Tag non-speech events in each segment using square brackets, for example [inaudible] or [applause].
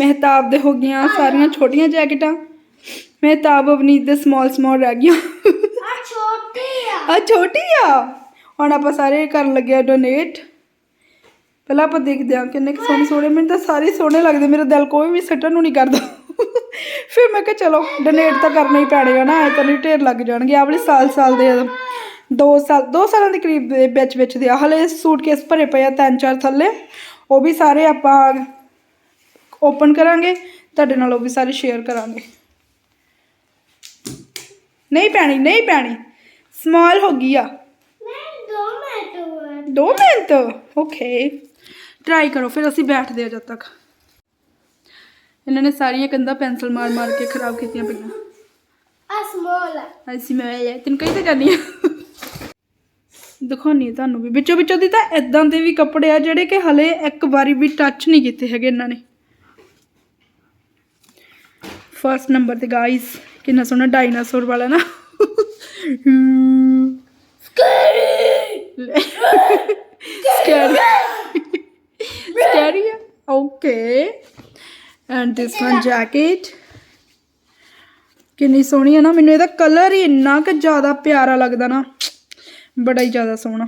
ਮਹਿਤਾਬ ਦੇ ਹੋ ਗਈਆਂ ਸਾਰੀਆਂ ਛੋਟੀਆਂ ਜੈਕਟਾਂ। ਮਹਿਤਾਬ ਅਵਨੀਤ ਦੇ ਸਮਾਲ ਸਮਾਲ ਰਹਿ ਗਈਆਂ। ਆ ਛੋਟੀ ਆ। ਆ ਛੋਟੀ ਆ? ਹੁਣ ਆਪਾਂ ਸਾਰੇ ਕਰਨ ਲੱਗੇ ਆ ਡੋਨੇਟ ਪਹਿਲਾਂ ਆਪਾਂ ਦੇਖਦੇ ਹਾਂ ਕਿੰਨੇ ਕੁ ਸੋਹਣੇ ਸੋਹਣੇ ਮੈਨੂੰ ਤਾਂ ਸਾਰੇ ਸੋਹਣੇ ਲੱਗਦੇ ਮੇਰਾ ਦਿਲ ਕੋਈ ਵੀ ਸੱਟਣ ਨੂੰ ਨਹੀਂ ਕਰਦਾ। ਫਿਰ ਮੈਂ ਕਿਹਾ ਚਲੋ ਡੋਨੇਟ ਤਾਂ ਕਰਨਾ ਹੀ ਪੈਣੇ ਆ ਨਾ ਐ ਤਾਂ ਨਹੀਂ ਢੇਰ ਲੱਗ ਜਾਣਗੇ। ਆਹ ਵਾਲੇ ਸਾਲ ਸਾਲ ਦੇ ਆ। ਦੋ ਸਾਲ ਦੋ ਸਾਲਾਂ ਦੇ ਕਰੀਬ ਦੇ ਵਿੱਚ ਵਿੱਚ ਦੇ ਆ। ਹਲੇ ਸੂਟਕੇਸ ਭਰੇ ਪਏ ਆ ਤਿੰਨ ਚਾਰ ਥੱਲੇ। ਉਹ ਵੀ ਸਾਰੇ ਆਪਾਂ ਓਪਨ ਕਰਾਂਗੇ ਤੁਹਾਡੇ ਨਾਲ ਉਹ ਵੀ ਸਾਰੇ ਸ਼ੇਅਰ ਕਰਾਂਗੇ। ਨਹੀਂ ਪੈਣੀ ਨਹੀਂ ਪੈਣੀ। ਸਮਾਲ ਹੋ ਗਈ ਆ। ਮੈਂ ਦੋ ਮਿੰਟ। ਦੋ ਮਿੰਟ ਓਕੇ ਟਰਾਈ ਕਰੋ ਫਿਰ ਅਸੀਂ ਬੈਠਦੇ ਆ ਜਦ ਤੱਕ। ਇਹਨਾਂ ਨੇ ਸਾਰੀਆਂ ਕੰਧਾਂ ਪੈਨਸਲ ਮਾਰ ਮਾਰ ਕੇ ਖਰਾਬ ਕੀਤੀਆਂ ਪਈਆਂ। ਆ ਸਮਾਲ ਆ। ਅਸੀਂ ਮੈਂ ਇਹ ਤੈਨੂੰ ਕਹੀ ਤਾਂ ਜਾਨੀ ਆ। ਦਿਖਾਉਣੀ ਆ ਤੁਹਾਨੂੰ ਵੀ। ਵਿੱਚੋਂ ਵਿੱਚੋਂ ਦੀ ਤਾਂ ਇਦਾਂ ਦੇ ਵੀ ਕੱਪੜੇ ਆ ਜਿਹੜੇ ਕਿ ਹਲੇ ਇੱਕ ਵਾਰੀ ਵੀ ਟੱਚ ਨਹੀਂ ਕੀਤੇ ਹੈਗੇ ਇਹਨਾਂ ਨੇ। ਫਰਸਟ ਨੰਬਰ ਤੇ ਗਾਇਸ ਕਿੰਨਾ ਸੋਹਣਾ ਡਾਇਨਾਸੌਰ ਵਾਲਾ ਨਾ। Scary scary okay and this one jacket ਕਿੰਨੀ ਸੋਹਣੀ ਹੈ ਨਾ ਮੈਨੂੰ ਇਹਦਾ ਕਲਰ ਹੀ ਇੰਨਾ ਕਿ ਜ਼ਿਆਦਾ ਪਿਆਰਾ ਲੱਗਦਾ ਨਾ। ਬੜਾ ਹੀ ਜ਼ਿਆਦਾ ਸੋਹਣਾ।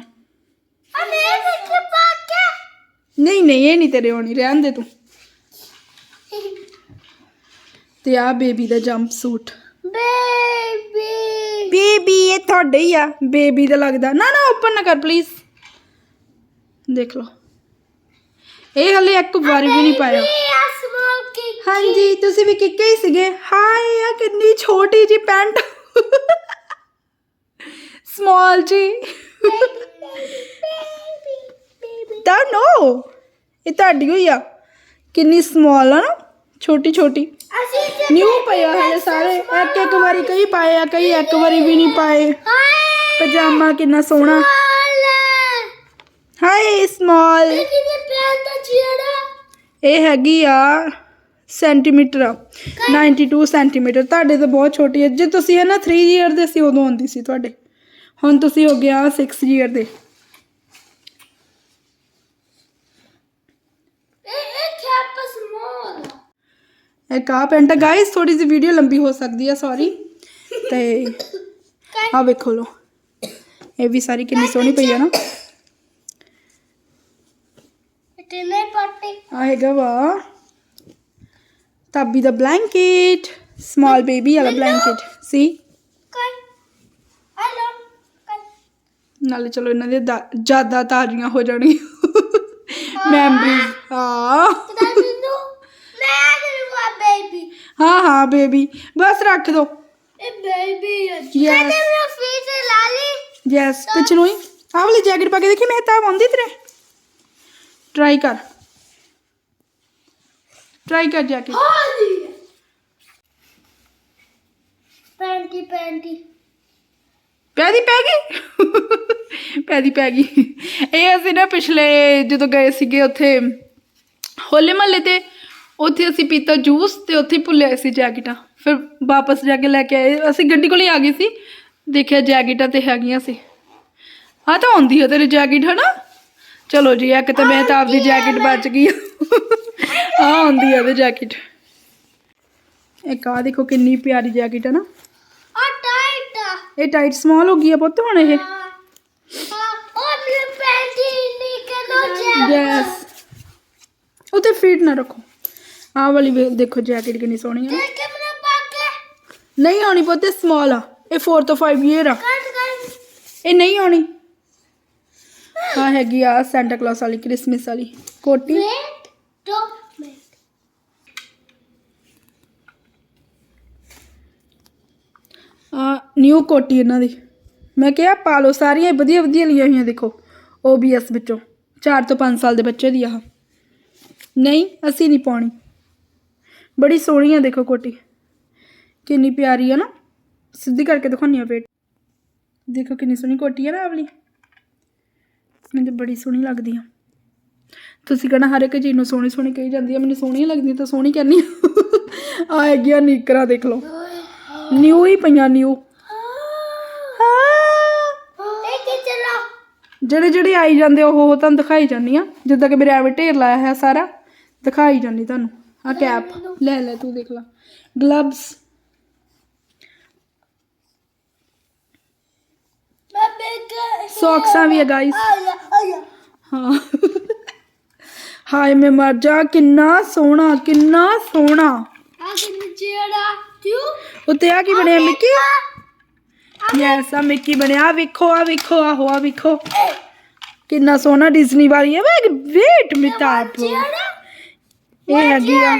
ਨਹੀਂ ਨਹੀਂ ਇਹ ਨਹੀਂ ਤੇਰੇ ਹੋਣੀ ਰਹਿਣ ਦੇ ਤੂੰ। ਤੇ ਆ ਬੇਬੀ ਦਾ ਜੰਪ ਸੂਟ। ਬੇਬੀ। ਬੇਬੀ ਇਹ ਤੁਹਾਡੇ ਹੀ ਆ। ਬੇਬੀ ਦਾ ਲੱਗਦਾ। ਨਾ ਨਾ ਓਪਨ ਨਾ ਕਰ ਪਲੀਜ਼ ਦੇਖ ਲਓ। ਇਹ ਹਲੇ ਇੱਕ ਵਾਰੀ ਵੀ ਨਹੀਂ ਪਾਇਆ। ਹਾਂਜੀ ਤੁਸੀਂ ਵੀ ਕਿੱਕੇ ਹੀ ਸੀਗੇ। ਹਾਏ ਆ ਕਿੰਨੀ ਛੋਟੀ ਜੀ ਪੈਂਟ। ਸਮਾਲ ਜੀ। ਤਾਂ ਨੋ ਇਹ ਤੁਹਾਡੀ ਹੋਈ ਆ। ਕਿੰਨੀ ਸਮਾਲ ਆ ਨਾ। ਛੋਟੀ ਛੋਟੀ ਨਿਊ ਪਿਆ ਹਲੇ ਸਾਰੇ। ਇੱਕ ਇੱਕ ਵਾਰੀ ਕਈ ਪਾਏ ਆ ਕਈ ਇੱਕ ਵਾਰੀ ਵੀ ਨਹੀਂ ਪਾਏ। ਪਜਾਮਾ ਕਿੰਨਾ ਸੋਹਣਾ। ਹਾਏ ਸਮਾਲ ਇਹ ਹੈਗੀ ਆ ਸੈਂਟੀਮੀਟਰ 92 ਸੈਂਟੀਮੀਟਰ। ਤੁਹਾਡੇ ਤਾਂ ਬਹੁਤ ਛੋਟੀ ਹੈ ਜੇ ਤੁਸੀਂ ਹੈ ਨਾ 3 ਇਅਰ ਦੇ ਸੀ ਉਦੋਂ ਆਉਂਦੀ ਸੀ ਤੁਹਾਡੇ। ਹੁਣ ਤੁਸੀਂ ਹੋ ਗਿਆ 6 ਇਅਰ ਦੇ ਇਹ ਇਹ ਕੈਪ ਸਮਾਲ ਇੱਕ ਆ ਪੈਂਟ ਗਾਇਸ ਥੋੜੀ ਜਿਹੀ ਵੀਡੀਓ ਲੰਬੀ ਹੋ ਸਕਦੀ ਹੈ ਸੌਰੀ ਤੇ ਆ ਵੇਖੋ ਲੋ ਇਹ ਵੀ ਸਾਰੀ ਕਿੰਨੀ ਸੋਹਣੀ ਪਈ ਆ ਨਾ। ਇਤਨੇ ਪੱਟੇ? ਆ ਹੈਗਾ ਵਾ। ਤਾਬੀ ਦਾ ਬਲੈਂਕਟ ਸਮਾਲ ਬੇਬੀ ਵਾਲਾ ਬਲੈਂਕਟ ਸੀ ਨਾਲੇ ਚਲੋ ਇਹਨਾਂ ਦੇ ਜ਼ਿਆਦਾ ਤਾਜ਼ੀਆਂ ਹੋ ਜਾਣਗੀਆਂ। ਮੈਮਰੀਜ਼ ਹਾਂ ਤਦਾ ਮੈਨੂੰ ਮੈਂ ਕਰੂੰਗਾ ਬੇਬੀ ਹਾਂ ਹਾਂ ਬੇਬੀ ਬਸ ਰੱਖ ਦੋ ਇਹ ਬੇਬੀ ਹੈ Yes. ਕਹਿੰਦੇ ਮੇਰਾ ਫੀਸ ਲਾ ਲਈ ਯੈਸ ਪਿਛਲੋਂ ਹੀ ਆਹ ਵਾਲੀ ਜੈਕਟ ਪਾ ਕੇ ਦੇਖੀ ਮੈਂ ਤਾਂ ਆਉਂਦੀ ਤੇਰੇ ਟਰਾਈ ਕਰ ਟਰਾਈ ਕਰ ਜੈਕਟ ਹੋਲੀ ਪੈਂਟੀ ਪੈਂਟੀ ਪੈਦੀ ਪੈ ਗਈ ਪੈਦੀ ਪੈ ਗਈ ਇਹ ਅਸੀਂ ਨਾ ਪਿਛਲੇ ਜਦੋਂ ਗਏ ਸੀਗੇ ਉੱਥੇ ਹੋਲੇ ਮਹੱਲੇ ਤੇ ਉੱਥੇ ਅਸੀਂ ਪੀਤਾ ਜੂਸ ਤੇ ਉੱਥੇ ਹੀ ਭੁੱਲੇ ਸੀ ਜੈਕਟਾਂ। ਫਿਰ ਵਾਪਸ ਜਾ ਕੇ ਲੈ ਕੇ ਆਏ। ਅਸੀਂ ਗੱਡੀ ਕੋਲ ਹੀ ਆ ਗਏ ਸੀ। ਦੇਖਿਆ ਜੈਕਟਾਂ ਤੇ ਹੈਗੀਆਂ ਸੀ। ਆ ਤਾਂ ਆਉਂਦੀ ਹੈ ਤੇਰੀ ਜੈਕਟ ਹਨਾ? ਚਲੋ ਜੀ ਇੱਕ ਤਾਂ ਮੈਂ ਤਾਂ ਆਪਦੀ ਜੈਕਟ ਬਚ ਗਈ। ਆ ਆਉਂਦੀ ਹੈ ਉਹਦੀ ਜੈਕਟ। ਇੱਕ ਆ ਦੇਖੋ ਕਿੰਨੀ ਪਿਆਰੀ ਜੈਕਟ ਹੈ ਨਾ। ਆ ਟਾਈਟ ਆ। ਇਹ ਟਾਈਟ ਸਮਾਲ ਹੋ ਗਈ ਆ ਪੁੱਤ ਹੁਣ ਇਹ। ਉਹ ਮੇਰੀ ਪੈਂਟੀ ਨਿਕਲੋ ਜਾ ਯੈਸ ਉਤੇ ਫੀਟ ਨਾ ਰੱਖੋ। ਆਹ ਵਾਲੀ ਵੇ- ਦੇਖੋ ਜੈਕਟ ਕਿੰਨੀ ਸੋਹਣੀ ਆ। ਨਹੀਂ ਆਉਣੀ ਪੁੱਤ ਸਮਾਲ ਆ। ਇਹ 4 ਤੋਂ 5 ਇਅਰ ਆ। ਇਹ ਨਹੀਂ ਆਉਣੀ। ਆ ਹੈਗੀ ਆ ਸੈਂਟਾ ਕਲੌਸ ਵਾਲੀ ਕ੍ਰਿਸਮਸ ਵਾਲੀ। ਕੋਟੀ। ਆ ਨਿਊ ਕੋਟੀ ਇਹਨਾਂ ਦੀ। ਮੈਂ ਕਿਹਾ ਪਾ ਲਓ ਸਾਰੀਆਂ ਵਧੀਆ ਵਧੀਆ ਲਈਆਂ ਹੋਈਆਂ ਦੇਖੋ OBS ਵਿੱਚੋਂ। 4 ਤੋਂ 5 ਸਾਲ ਦੇ ਬੱਚੇ ਦੀ ਆਹ ਨਹੀਂ ਅਸੀਂ ਨਹੀਂ ਪਾਉਣੀ। ਬੜੀ ਸੋਹਣੀ ਆ ਦੇਖੋ ਕੋਟੀ। ਕਿੰਨੀ ਪਿਆਰੀ ਆ ਨਾ। ਸਿੱਧੀ ਕਰਕੇ ਦਿਖਾਉਣੀ ਆ ਪੇਟ ਦੇਖੋ ਕਿੰਨੀ ਸੋਹਣੀ ਕੋਟੀ ਆ ਨਾ ਆਹ ਮੈਨੂੰ ਤਾਂ ਬੜੀ ਸੋਹਣੀ ਲੱਗਦੀ ਆ। ਤੁਸੀਂ ਕਹਣਾ ਹਰ ਇੱਕ ਚੀਜ਼ ਨੂੰ ਸੋਹਣੀ ਸੋਹਣੀ ਕਹੀ ਜਾਂਦੀ ਆ। ਮੈਨੂੰ ਸੋਹਣੀ ਲੱਗਦੀ ਤਾਂ ਸੋਹਣੀ ਕਹਿੰਦੀ ਆ। ਆ ਹੈਗੀਆਂ ਨੀਕਰਾਂ ਦੇਖ ਲਓ। ਨਿਊ ਹੀ ਪਈਆਂ, ਨਿਊ। ਜਿਹੜੇ ਜਿਹੜੇ ਆਈ ਜਾਂਦੇ ਉਹ ਉਹ ਤੁਹਾਨੂੰ ਦਿਖਾਈ ਜਾਂਦੀ ਆ। ਜਿੱਦਾਂ ਕਿ ਮੇਰੇ ਐਵੇਂ ਢੇਰ ਲਾਇਆ ਹੈ ਸਾਰਾ। ਦਿਖਾਈ ਜਾਂਦੀ ਤੁਹਾਨੂੰ। ਆ ਕੈਪ ਲੈ ਲੈ ਤੂੰ ਦੇਖ ਲੈ ਗਲਵਸ ਮੈਂ ਬੇਗਾ ਸੌਕਸਾਂ ਵੀ ਆ ਗਾਇਸ ਆਇਆ ਆਇਆ ਹਾਂ ਹਾਏ ਮੈਂ ਮਰ ਜਾ ਕਿੰਨਾ ਸੋਹਣਾ ਕਿੰਨਾ ਸੋਹਣਾ ਆ ਕਿ ਜਿਹੜਾ ਤੂੰ ਉੱਤੇ ਆ ਕੀ ਬਣਿਆ ਮਿੱਕੀ ਯੈਸ ਆ ਮਿੱਕੀ ਬਣਿਆ ਆਹ ਵੇਖੋ ਆ ਵੇਖੋ ਆਹੋ ਆ ਵੇਖੋ ਕਿੰਨਾ ਸੋਹਣਾ ਡਿਜ਼ਨੀ ਵਾਲੀ ਹੈ ਵੇ ਵੇਟ ਮਿਤਾਪ ਜਿਹੜਾ ਇਹ ਹੈਗੀ ਆ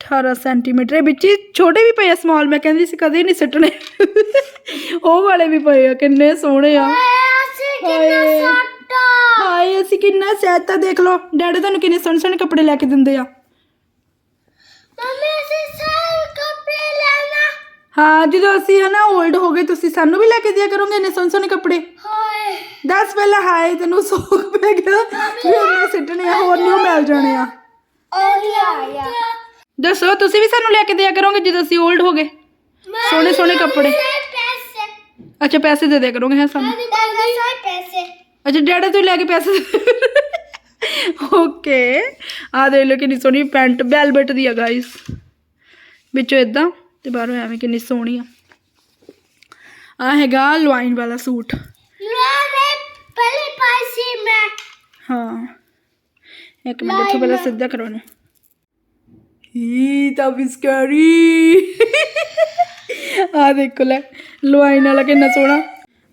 18 ਸੈਂਟੀਮੀਟਰ। ਇਹ ਵਿੱਚ ਹੀ ਛੋਟੇ ਵੀ ਪਏ ਆ ਸਮਾਲ ਮੈਂ ਕਹਿੰਦੀ ਸੀ ਕਦੇ ਨਹੀਂ ਸਿੱਟਣੇ। ਉਹ ਵਾਲੇ ਵੀ ਪਏ ਆ ਕਿੰਨੇ ਸੋਹਣੇ ਆ। ਅਸੀਂ ਕਿੰਨਾ। ਸਾਟਾ ਹਾਏ ਅਸੀਂ ਕਿੰਨਾ ਸੈਤ ਦੇਖ ਲਓ। ਡੈਡੀ ਤੁਹਾਨੂੰ ਕਿੰਨੇ ਸੋਹਣੇ ਸੋਹਣੇ ਕੱਪੜੇ ਲੈ ਕੇ ਦਿੰਦੇ ਆ। ਮੰਮੀ ਅਸੀਂ ਸਾਰੇ ਕੱਪੜੇ ਲੈਣਾ ਹਾਂ ਜਦੋਂ ਅਸੀਂ ਹਨਾ 올ਡ ਹੋ ਗਏ ਤੁਸੀਂ ਸਾਨੂੰ ਵੀ ਲੈ ਕੇ ਦਿਆ ਕਰੋਗੇ ਇੰਨੇ ਸੋਹਣੇ ਸੋਹਣੇ ਕੱਪੜੇ? ਹਾਏ। ਦੱਸ ਪਹਿਲਾਂ ਹਾਏ ਤੈਨੂੰ ਸੋਖ ਪੈ ਗਿਆ। ਵੀ ਇੰਨੇ ਸਿੱਟਣੇ ਆ ਹੋਰ ਨਿਊ ਮਿਲ ਜਾਣੇ ਆ। ਆਇਆ ਦੱਸੋ ਤੁਸੀਂ ਵੀ ਸਾਨੂੰ ਲੈ ਕੇ ਦਿਆ ਕਰੋਗੇ ਜਦੋਂ ਅਸੀਂ 올ਡ ਹੋ ਗਏ? ਸੋਹਣੇ ਸੋਹਣੇ ਕੱਪੜੇ। ਪੈਸੇ। ਅੱਛਾ ਪੈਸੇ ਦੇ ਦਿਆ ਕਰੋਗੇ ਹੈ ਸਾਨੂੰ? ਦਾਦਾ ਪੈਸੇ। ਅੱਛਾ ਡੈਡਾ ਤੂੰ ਲੈ ਕੇ ਪੈਸੇ ਓਕੇ ਆ ਦੇਖ ਲਓ ਕਿੰਨੀ ਸੋਹਣੀ ਪੈਂਟ ਵੈਲਵਟ ਦੀ ਆ ਗਾਇਸ ਵਿੱਚੋਂ ਇਦਾਂ ਤੇ ਬਾਹਰੋਂ ਐਵੇਂ ਕਿੰਨੀ ਸੋਹਣੀ ਆ। ਆ ਹੈਗਾ ਲਵਾਈਨ ਵਾਲਾ ਸੂਟ। ਲਾਰੇ ਪਹਿਲੇ ਪਾਸੇ ਮੈਂ। ਹਾਂ। ਇੱਕ ਮਿੰਟ ਇੱਥੋਂ ਪਹਿਲਾਂ ਸਿੱਧਾ ਕਰੋ ਇਹਨੂੰ ਹੀ ਤਾਂ ਵੀ ਸਕੈਰੀ ਆ ਦੇਖੋ ਲੈ ਲਵਾਈਨ ਵਾਲਾ ਕਿੰਨਾ ਸੋਹਣਾ।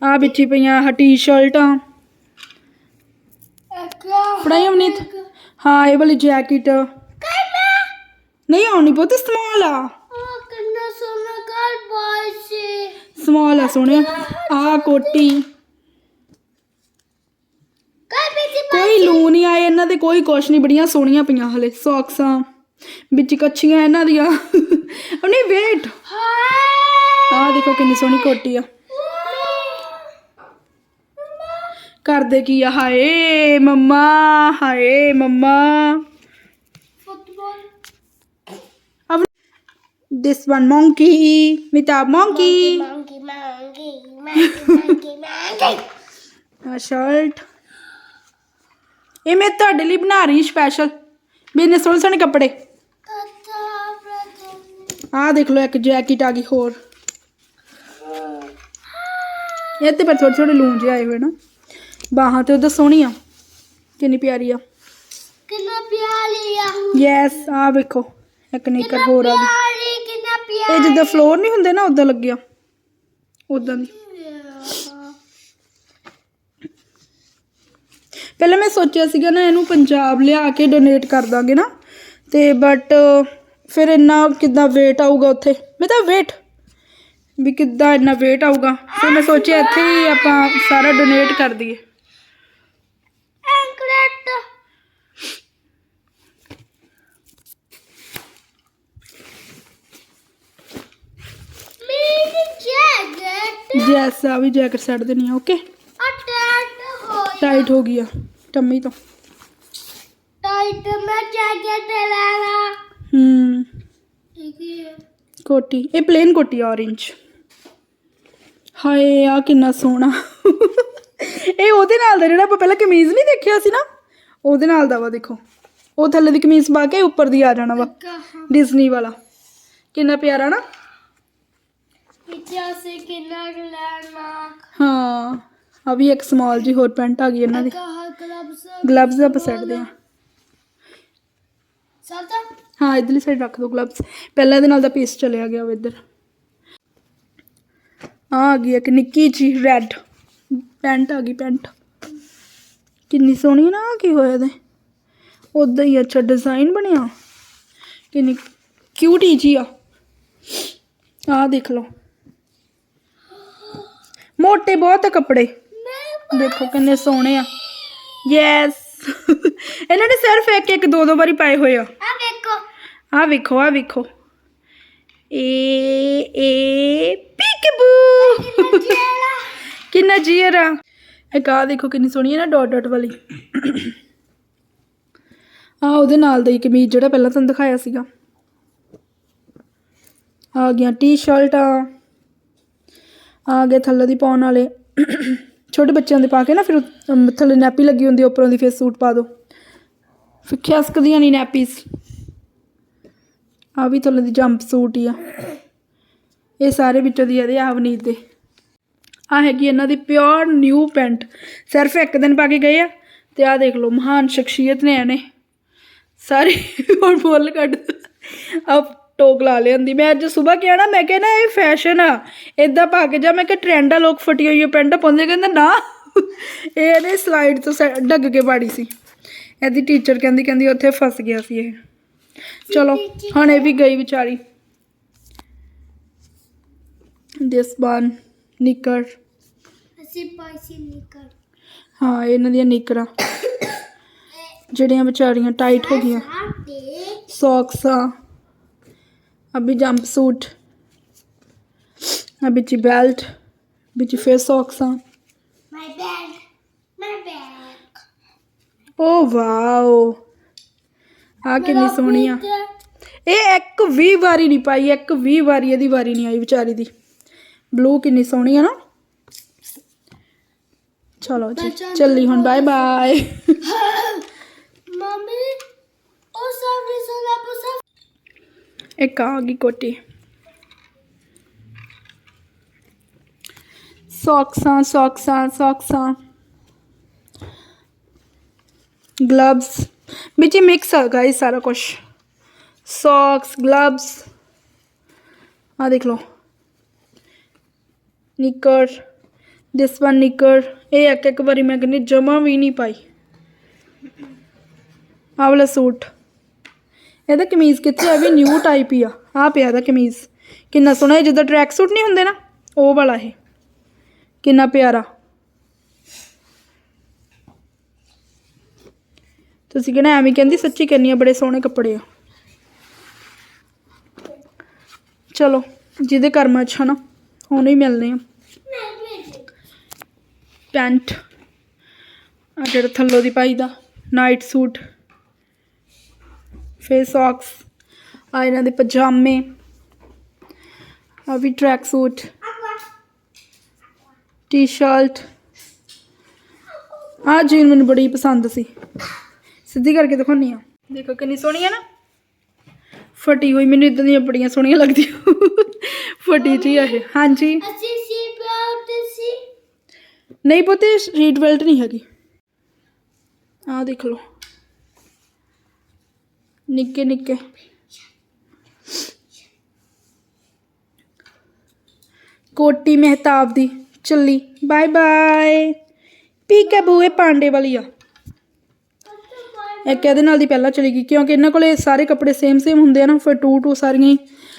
ਆ ਵਿੱਚੀ ਪਈਆਂ ਟੀ-ਸ਼ਰਟਾਂ ਅੱਕਾ ਫੜਾਈ ਅਮਨੀਤ ਹਾਂ ਇਹ ਵਾਲੀ ਜੈਕਟ ਕਈ ਮੈਂ ਨਹੀਂ ਆਉਣੀ ਬਹੁਤ ਸਮਾਲ ਆ। ਬਾਸੀ ਸਮਾਲ ਆ ਸੋਹਣਿਆ ਆ ਕੋਟੀ। ਕੋਈ ਲੂ ਨਹੀਂ ਆਏ ਇਹਨਾਂ ਦੇ, ਕੋਈ ਕੁਛ ਨਹੀਂ, ਬੜੀਆਂ ਸੋਹਣੀਆਂ ਪਈਆਂ ਹਲੇ, ਸੌਕਸਾਂ। ਵਿੱਚ ਕੱਚੀਆਂ ਇਹਨਾਂ ਦੀਆਂ। ਉਹ ਵੇਟ। ਹਾਏ ਆਹ ਦੇਖੋ ਕਿੰਨੀ ਸੋਹਣੀ ਕੋਟੀ ਆ। ਕਰਦੇ ਕੀ ਆ? ਹਾਏ ਮੰਮਾ ਹਾਏ ਮੰਮਾ। ਦਿਸ ਵਨ ਮੌਂਕੀ ਮਿਤਾਬ ਮੌਂਕੀ ਮੰਗੀ ਮੰਗੀ ਮੰਗੀ ਮੰਗੀ ਮੰਗੀ ਆ ਸ਼ਰਟ ਇਹ ਮੈਂ ਤੁਹਾਡੇ ਲਈ ਬਣਾ ਰਹੀ ਸਪੈਸ਼ਲ ਵੀ ਇੰਨੇ ਸੋਹਣੇ ਸੋਹਣੇ ਕੱਪੜੇ ਤਤਾ ਬ੍ਰਦਰ ਆਹ ਦੇਖ ਲਓ ਇੱਕ ਜੈਕਟ ਆ ਗਈ ਹੋਰ ਇਹ ਤੇ ਪਰ ਥੋੜੇ ਥੋੜੇ ਲੂਣ ਜਿਹੇ ਆਏ ਹੋਏ ਨਾ ਬਾਹਾਂ ਤੇ ਉਹਦਾ ਸੋਹਣੀ ਆ ਕਿੰਨੀ ਪਿਆਰੀ ਆ ਕਿੰਨਾ ਪਿਆਰੀ ਆ ਯੈਸ ਆ ਵੇਖੋ ਇੱਕ ਨਿੱਕਰ ਹੋਰ ਆ ਗਈ ਪਿਆਰੀ ਇਹ ਜਿੱਦਾਂ ਫਲੋਰ ਨਹੀਂ ਹੁੰਦੇ ਨਾ ਉਦਾਂ ਲੱਗਿਆ। ਉਦਾਂ ਦੀ। ਪਹਿਲਾਂ ਮੈਂ ਸੋਚਿਆ ਸੀਗਾ ਨਾ, ਇਹਨੂੰ ਪੰਜਾਬ ਲਿਆ ਕੇ ਡੋਨੇਟ ਕਰ ਦਾਂਗੇ ਨਾ। ਤੇ ਬਟ ਫਿਰ ਇੰਨਾ ਕਿੱਦਾਂ weight ਆਊਗਾ ਉੱਥੇ? ਮੈਂ ਤਾਂ weight ਵੀ ਕਿੱਦਾਂ ਇੰਨਾ weight ਆਊਗਾ। ਫਿਰ ਮੈਂ ਸੋਚਿਆ ਇੱਥੇ ਹੀ ਆਪਾਂ ਸਾਰਾ ਡੋਨੇਟ ਕਰ ਦਈਏ ਐਂਕਲੇਟ ਮੇਰੀ ਜੈਕਟ ਜੈਸ ਆ ਵੀ ਜੈਕਟ ਛੱਡ ਦੇਣੀ ਆ ਓਕੇ ਅਟੈਚ ਹੋ ਟਾਈਟ ਹੋ ਗਈ ਆ ਟੰਮੀ ਤੋਂ ਟਾਈਟ ਮੈਂ ਜੈਕਟ ਲੈਣਾ ਹੂੰ ਠੀਕ ਹੈ ਕੋਟੀ ਇਹ ਪਲੇਨ ਕੋਟੀ ਆ orange ਹਾਏ ਆ ਕਿੰਨਾ ਸੋਹਣਾ ਇਹ ਉਹਦੇ ਨਾਲ ਦਾ ਜਿਹੜਾ ਆਪਾਂ ਪਹਿਲਾਂ ਕਮੀਜ਼ ਨਹੀਂ ਦੇਖਿਆ ਸੀ ਨਾ ਉਹਦੇ ਨਾਲ ਦਾ ਵਾ ਦੇਖੋ ਉਹ ਥੱਲੇ ਦੀ ਕਮੀਜ਼ ਪਾ ਕੇ ਉੱਪਰ ਦੀ ਆ ਜਾਣਾ ਵਾ ਕਹਾਂ ਡਿਜ਼ਨੀ ਵਾਲਾ ਕਿੰਨਾ ਪਿਆਰਾ ਨਾ ਕਿੰਨਾ ਲੈਣਾ ਹਾਂ ਆ ਵੀ ਇੱਕ ਸਮਾਲ ਜੀ ਹੋਰ ਪੈਂਟ ਆ ਗਈ ਇਹਨਾਂ ਦੀ। ਕਹਾ ਗਲਵਸ ਆਪਾਂ ਸੈੱਟਦੇ ਆ। ਸਾਦਾ ਹਾਂ ਇਧਰਲੀ ਸਾਈਡ ਰੱਖ ਦੋ ਗਲਵਜ਼ ਪਹਿਲਾਂ ਇਹਦੇ ਨਾਲ ਦਾ ਪੀਸ ਚਲਿਆ ਗਿਆ ਵਾ ਇੱਧਰ। ਆ ਆ ਗਈ ਇੱਕ ਨਿੱਕੀ ਜੀ ਰੈੱਡ ਪੈਂਟ ਆ ਗਈ ਪੈਂਟ ਕਿੰਨੀ ਸੋਹਣੀ ਨਾ ਕੀ ਹੋਇਆ ਇਹਦੇ? ਉਦਾਂ ਹੀ ਅੱਛਾ ਡਿਜ਼ਾਈਨ ਬਣਿਆ। ਕਿੰਨੀ ਕਿਊਟੀ ਜੀ ਆ। ਆ ਦੇਖ ਲਓ। ਮੋਟੇ ਬਹੁਤ ਆ ਕੱਪੜੇ। ਦੇਖੋ ਕਿੰਨੇ ਸੋਹਣੇ ਆ। ਯੈਸ ਇਹਨਾਂ ਨੇ ਸਿਰਫ ਇੱਕ ਇੱਕ ਦੋ ਦੋ ਵਾਰੀ ਪਾਏ ਹੋਏ ਆ। ਆ ਆ ਵੇਖੋ ਆ ਵੇਖੋ। ਏ ਏ ਪੀਕਬੂ ਕਿੰਨਾ ਜੀਅਰ ਆ। ਇੱਕ ਆ ਦੇਖੋ ਕਿੰਨੀ ਸੋਹਣੀ ਹੈ ਨਾ ਡਾਟ ਡਾਟ ਵਾਲੀ। ਆ ਉਹਦੇ ਨਾਲ ਦਾ ਹੀ ਕਮੀਜ਼ ਜਿਹੜਾ ਪਹਿਲਾਂ ਤੁਹਾਨੂੰ ਦਿਖਾਇਆ ਸੀਗਾ। ਆ ਗਿਆ ਟੀ-ਸ਼ਰਟਾਂ। ਆ ਆ ਗਏ ਥੱਲੇ ਦੀ ਪਾਉਣ ਵਾਲੇ ਛੋਟੇ ਬੱਚਿਆਂ ਦੇ ਪਾ ਕੇ ਨਾ, ਫਿਰ ਥੱਲੇ ਨੈਪੀ ਲੱਗੀ ਹੁੰਦੀ ਉੱਪਰੋਂ ਦੀ ਫੇਸ ਸੂਟ ਪਾ ਦਿਓ ਫਿਰ ਖਿਸਕਦੀਆਂ ਨਹੀਂ ਨੈਪੀਸ। ਆ ਵੀ ਥੱਲੇ ਦੀ ਜੰਪ ਸੂਟ ਹੀ ਆ। ਇਹ ਸਾਰੇ ਵਿੱਚੋਂ ਦੀ ਇਹਦੇ ਆਵਨੀਤ ਦੇ। ਆ ਹੈਗੀ ਇਹਨਾਂ ਦੀ ਪਿਓਰ ਨਿਊ ਪੈਂਟ। ਸਿਰਫ ਇੱਕ ਦਿਨ ਪਾ ਕੇ ਗਏ ਆ, ਤੇ ਆ ਦੇਖ ਲਓ, ਮਹਾਨ ਸ਼ਖਸੀਅਤ ਨੇ ਇਹਨੇ। ਸਾਰੇ ਹੋਰ ਬੋਲ ਕੱਢ। ਆ ਟੋਕ ਲਾ ਲਿਆਂਦੀ। ਮੈਂ ਅੱਜ ਸਵੇਰ ਕਿਹਾ ਨਾ ਮੈਂ ਕਿਹਾ ਨਾ ਇਹ ਫੈਸ਼ਨ ਆ। ਇਦਾਂ ਪਾ ਕੇ ਜਾ ਮੈਂ ਕਿਹਾ ਟ੍ਰੈਂਡ ਆ ਲੋਕ ਫਟੀ ਹੋਈ ਪੈਂਟ ਪਾਉਂਦੇ ਕਹਿੰਦੇ ਨਾ ਇਹ ਇਹਨੇ ਸਲਾਈਡ ਤੋਂ ਸੈ- ਡੱਗ ਕੇ ਪਾੜੀ ਸੀ। ਇਹਦੀ ਟੀਚਰ ਕਹਿੰਦੀ ਕਹਿੰਦੀ ਉੱਥੇ ਫਸ ਗਿਆ ਸੀ ਇਹ। ਚਲੋ ਹੁਣ ਇਹ ਵੀ ਗਈ ਵਿਚਾਰੀ। ਦਿਸ ਵਨ ਨਿੱਕਰ ਅਸੀਂ ਪੈਸੇ ਨਿਕਲ ਹਾਂ ਇਹਨਾਂ ਦੀਆਂ ਨਿੱਕਰਾਂ [coughs] ਜਿਹੜੀਆਂ ਵਿਚਾਰੀਆਂ ਟਾਈਟ ਹੋ ਗਈਆਂ। ਆਤੇ ਸੌਕਸ ਸੂਟ ਅਭੀ ਚ ਬੈਲਟ ਵਿੱਚ ਫਿਰ ਸੌਕਸ। ਆ my bag my bag oh wow ਆ ਕਿੰਨੀ ਸੋਹਣੀ ਆ। ਇਹ ਇੱਕ ਵੀ ਵਾਰੀ ਨਹੀਂ ਪਾਈ ਇੱਕ ਵੀ ਵਾਰੀ ਇਹਦੀ ਵਾਰੀ ਨਹੀਂ ਆਈ ਵਿਚਾਰੀ ਦੀ। ਬਲੂ ਕਿੰਨੀ ਸੋਹਣੀ ਆ ਨਾ। ਚਲੋ ਜੀ ਚੱਲੀ ਹੁਣ ਬਾਏ ਬਾਏ ਮੰਮੀ ਉਹ ਸਭ ਰਿਸਲਾ ਪੁਸਾ ਇੱਕ ਆ ਗਈ ਕੋਟੀ ਸੌਕਸਾਂ ਸੌਕਸਾਂ ਸੌਕਸਾਂ ਗਲਵਸ ਵਿੱਚ ਮਿਕਸ ਆ ਗਾਇਸ ਸਾਰਾ ਕੁਝ ਸੌਕਸ ਗਲਵਸ ਆ ਦੇਖ ਲਓ ਨਿੱਕਰ ਦਿਸ ਵਨ ਨਿੱਕਰ ਇਹ ਇੱਕ ਇੱਕ ਵਾਰੀ ਮੈਂ ਕਹਿੰਦੀ ਜਮਾ ਵੀ ਨਹੀਂ ਪਾਈ ਆਹ ਵਾਲਾ ਸੂਟ ਇਹਦਾ ਕਮੀਜ਼ ਕਿੱਥੇ ਆ? ਵੀ ਨਿਊ ਟਾਈਪ ਹੀ ਆ। ਆ ਪਿਆ ਇਹਦਾ ਕਮੀਜ਼। ਕਿੰਨਾ ਸੋਹਣਾ ਹੈ ਜਿੱਦਾਂ ਟਰੈਕ ਸੂਟ ਨਹੀਂ ਹੁੰਦੇ ਨਾ, ਉਹ ਵਾਲਾ ਇਹ। ਕਿੰਨਾ ਪਿਆਰਾ। ਤੁਸੀਂ ਕਹਿਣਾ ਐਵੇਂ ਕਹਿੰਦੀ, ਸੱਚੀ ਕਹਿੰਨੀ ਆ ਬੜੇ ਸੋਹਣੇ ਕੱਪੜੇ ਆ। ਚਲੋ, ਜਿਹਦੇ ਕਰਮ ਅੱਛਾ ਨਾ, ਉਹਨੂੰ ਹੀ ਮਿਲਨੇ ਆ। ਪੈਂਟ ਆ ਜਿਹੜਾ ਥੱਲੋਂ ਦੀ ਪਾਈ ਦਾ ਨਾਈਟ ਸੂਟ ਫਿਰ ਸੌਕਸ ਆ ਇਹਨਾਂ ਦੇ ਪਜਾਮੇ ਆ ਵੀ ਟਰੈਕ ਸੂਟ ਟੀ-ਸ਼ਰਟ ਆ ਜੀਨ ਮੈਨੂੰ ਬੜੀ ਪਸੰਦ ਸੀ। ਸਿੱਧੀ ਕਰਕੇ ਦਿਖਾਉਣੀ ਆ ਦੇਖੋ ਕਿੰਨੀ ਸੋਹਣੀ ਆ ਨਾ। ਫਟੀ ਹੋਈ ਮੈਨੂੰ ਇਦਾਂ ਦੀਆਂ ਬੜੀਆਂ ਸੋਹਣੀਆਂ ਲੱਗਦੀਆਂ। ਫਟੀ ਜੀ ਆ ਇਹ। ਹਾਂਜੀ। ਅਸੀਂ ਸੀ ਪ੍ਰਾਊਡ ਸੀ। ਨਹੀਂ ਪੁੱਤੇ ਸਟਰੀਟ ਬੈਲਟ ਨਹੀਂ ਹੈਗੀ। ਆਹ ਦੇਖ ਲਓ। ਨਿੱਕੇ ਨਿੱਕੇ। ਕੋਟੀ ਮਹਿਤਾਬ ਦੀ ਚੱਲੀ। Bye bye. ਪੀਕੇ ਬੂਏ ਪਾਂਡੇ ਵਾਲੀ ਆ। ਇੱਕ ਇਹਦੇ ਨਾਲ ਦੀ ਪਹਿਲਾਂ ਚਲੀ ਗਈ, ਕਿਉਂਕਿ ਇਹਨਾਂ ਕੋਲੇ ਸਾਰੇ ਕੱਪੜੇ ਸੇਮ ਸੇਮ ਹੁੰਦੇ ਆ ਨਾ, ਫਿਰ ਟੂ ਟੂ ਸਾਰੀਆਂ ਹੀ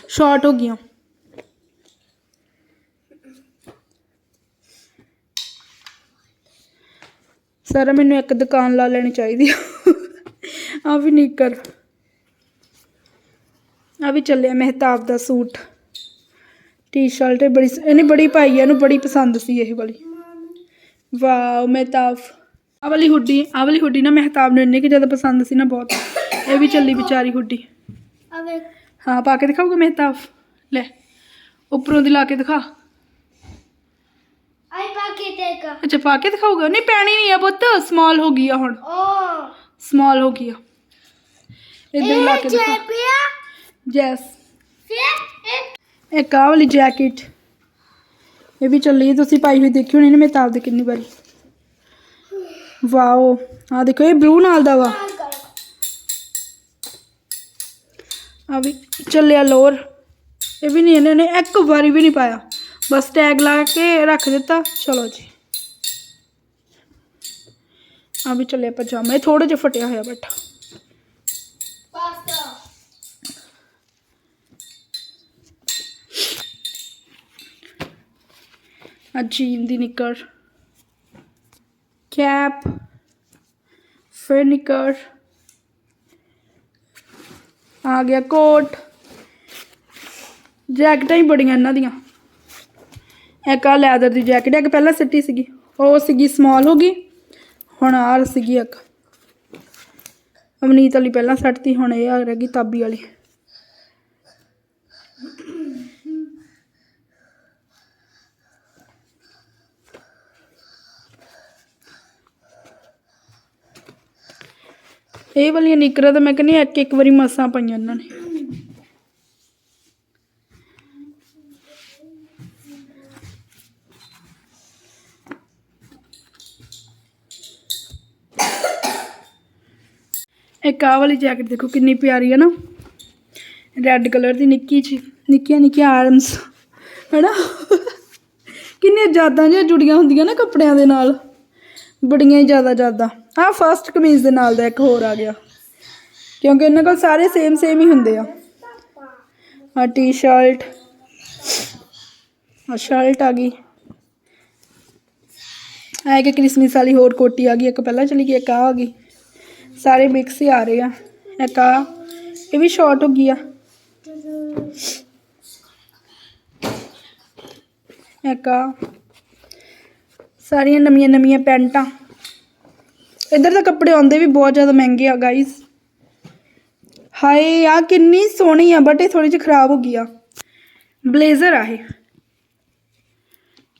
ਸ਼ਾਰਟ ਹੋ ਗਈਆਂ। ਸਰ, ਮੈਨੂੰ ਇੱਕ ਦੁਕਾਨ ਲਾ ਲੈਣੀ ਚਾਹੀਦੀ ਆ। ਆ ਵੀ ਨਿੱਕਰ। ਆ ਵੀ ਚੱਲਿਆ ਮਹਿਤਾਬ ਦਾ ਸੂਟ। ਟੀ-ਸ਼ਰਟ ਬੜੀ ਇਹਨੇ ਬੜੀ ਪਾਈ ਆ ਇਹਨੂੰ ਬੜੀ ਪਸੰਦ ਸੀ ਇਹ ਵਾਲੀ। ਵਾਓ ਮਹਿਤਾਬ। ਆ ਵਾਲੀ ਹੁੱਡੀ ਆ ਵਾਲੀ ਹੁੱਡੀ ਨਾ ਮਹਿਤਾਬ ਨੂੰ ਇੰਨੀ ਕਿ ਜ਼ਿਆਦਾ ਪਸੰਦ ਸੀ ਨਾ ਬਹੁਤ। ਇਹ ਵੀ ਚੱਲੀ ਵਿਚਾਰੀ ਹੁੱਡੀ। ਹਾਂ ਪਾ ਕੇ ਦਿਖਾਊਗਾ ਮਹਿਤਾਬ? ਲੈ ਉੱਪਰੋਂ ਦੀ ਲਾ ਕੇ ਦਿਖਾ। ਆਈ ਪਾਕੇ ਟੇਕਾ ਅੱਛਾ ਪਾ ਕੇ ਦਿਖਾਊਗਾ? ਨਹੀਂ ਪੈਣੀ ਨਹੀਂ ਆ ਪੁੱਤ ਸਮਾਲ ਹੋ ਗਈ ਆ ਹੁਣ। ਓ। ਸਮਾਲ ਹੋ ਗਈ ਆ। ਹੀ ਲਾ ਕੇ ਦਿਖਾ। ਚੈਪੀਆ ਜੈਸ ਫਿਰ ਇੱਕ ਇੱਕ ਆਹ ਵਾਲੀ ਜੈਕਟ ਇਹ ਵੀ ਚੱਲੀ ਤੁਸੀਂ ਪਾਈ ਹੋਈ ਦੇਖੀ ਹੋਣੀ ਨਾ ਮੈਂ ਤਾਬ ਦੇ ਕਿੰਨੀ ਵਾਰੀ ਵਾਓ ਆ ਦੇਖੋ ਇਹ ਬਲੂ ਨਾਲ ਦਾ ਵਾ ਕਾਲ ਕਰ ਆ ਵੀ ਚੱਲਿਆ ਲੋਰ ਇਹ ਵੀ ਨਹੀਂ ਇਹਨੇ ਨੇ ਇੱਕ ਵਾਰੀ ਵੀ ਨਹੀਂ ਪਾਇਆ ਬਸ ਟੈਗ ਲਾ ਕੇ ਰੱਖ ਦਿੱਤਾ ਚਲੋ ਜੀ ਆ ਵੀ ਚੱਲਿਆ ਪਜਾਮਾ ਇਹ ਥੋੜਾ ਜਿਹਾ ਫਟਿਆ ਹੋਇਆ ਬਟ ਆ ਜੀਨ ਦੀ ਨਿੱਕਰ। ਕੈਪ। ਫਿਰ ਨਿੱਕਰ। ਆ ਗਿਆ ਕੋਟ। ਜੈਕਟਾਂ ਹੀ ਬੜੀਆਂ ਇਹਨਾਂ ਦੀਆਂ। ਇੱਕ ਆ ਲੈਦਰ ਦੀ ਜੈਕਟ, ਇੱਕ ਪਹਿਲਾਂ ਸਿੱਟੀ ਸੀਗੀ। ਉਹ ਸੀਗੀ ਸਮਾਲ ਹੋ ਗਈ। ਹੁਣ ਆਹ ਸੀਗੀ ਇੱਕ। ਅਮਨੀਤ ਵਾਲੀ ਪਹਿਲਾਂ ਸੱਟਤੀ, ਹੁਣ ਇਹ ਆ ਰਹਿ ਤਾਬੀ ਵਾਲੀ। ਇਹ ਵਾਲੀਆਂ ਨਿਕਰਾਂ ਤਾਂ ਮੈਂ ਕਹਿੰਦੀ ਇੱਕ ਇੱਕ ਵਾਰੀ ਮਸਾਂ ਪਾਈਆਂ ਇਹਨਾਂ ਨੇ। ਇੱਕ ਆ ਵਾਲੀ ਜੈਕਟ ਦੇਖੋ ਕਿੰਨੀ ਪਿਆਰੀ ਹੈ ਨਾ। ਰੈੱਡ ਕਲਰ ਦੀ ਨਿੱਕੀ ਜੀ, ਨਿੱਕੀਆਂ ਨਿੱਕੀਆਂ ਆਰਮਸ ਹੈਨਾ। ਕਿੰਨੀਆਂ ਜ਼ਿਆਦਾ ਜਿਹੀਆਂ ਜੁੜੀਆਂ ਹੁੰਦੀਆਂ ਨਾ ਕੱਪੜਿਆਂ ਦੇ ਨਾਲ। ਬੜੀਆਂ ਹੀ ਜ਼ਿਆਦਾ ਜ਼ਿਆਦਾ। ਆਹ ਫਸਟ ਕਮੀਜ਼ ਦੇ ਨਾਲ ਦਾ ਇੱਕ ਹੋਰ ਆ ਗਿਆ। ਕਿਉਂਕਿ ਉਹਨਾਂ ਕੋਲ ਸਾਰੇ ਸੇਮ ਸੇਮ ਹੀ ਹੁੰਦੇ ਆ। ਆ ਟੀ-ਸ਼ਰਟ ਆ ਸ਼ਰਟ ਆ ਗਈ। ਆ ਇੱਕ ਕ੍ਰਿਸਮਸ ਵਾਲੀ ਹੋਰ ਕੋਟੀ ਆ ਗਈ। ਇੱਕ ਪਹਿਲਾਂ ਚਲੀ ਗਈ, ਇੱਕ ਆ ਆ ਗਈ। ਸਾਰੇ ਮਿਕਸ ਹੀ ਆ ਰਹੇ ਆ। ਇੱਕ ਆ ਇਹ ਵੀ ਸ਼ਾਰਟ ਹੋ ਗਈ ਆ। ਇੱਕ ਆ ਸਾਰੀਆਂ ਨਵੀਆਂ ਨਵੀਆਂ ਪੈਂਟਾਂ। ਇੱਧਰ ਤਾਂ ਕੱਪੜੇ ਆਉਂਦੇ ਵੀ ਬਹੁਤ ਜ਼ਿਆਦਾ ਮਹਿੰਗੇ ਆ ਗਾਈਸ ਹਾਏ, ਆ ਕਿੰਨੀ ਸੋਹਣੀ ਆ ਬਟ ਇਹ ਥੋੜੀ ਜਿਹੀ ਖਰਾਬ ਹੋ ਗਈ ਆ। ਬਲੇਜ਼ਰ ਆ ਇਹ।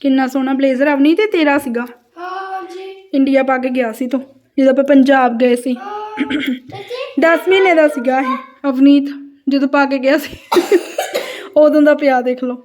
ਕਿੰਨਾ ਸੋਹਣਾ ਬਲੇਜ਼ਰ ਆ। ਨਹੀਂ, ਤੇ ਤੇਰਾ ਸੀਗਾ। ਹਾਂ ਜੀ ਇੰਡੀਆ ਪਾ ਕੇ ਗਿਆ ਸੀ ਤੂੰ, ਜਦੋਂ ਆਪਾਂ ਪੰਜਾਬ ਗਏ ਸੀ। ਤੇ 10 ਮਹੀਨੇ ਦਾ ਸੀਗਾ ਇਹ, ਅਵਨੀਤ, ਜਦੋਂ ਪਾ ਕੇ ਗਿਆ ਸੀ। ਉਦੋਂ ਦਾ ਪਿਆ, ਦੇਖ ਲਓ।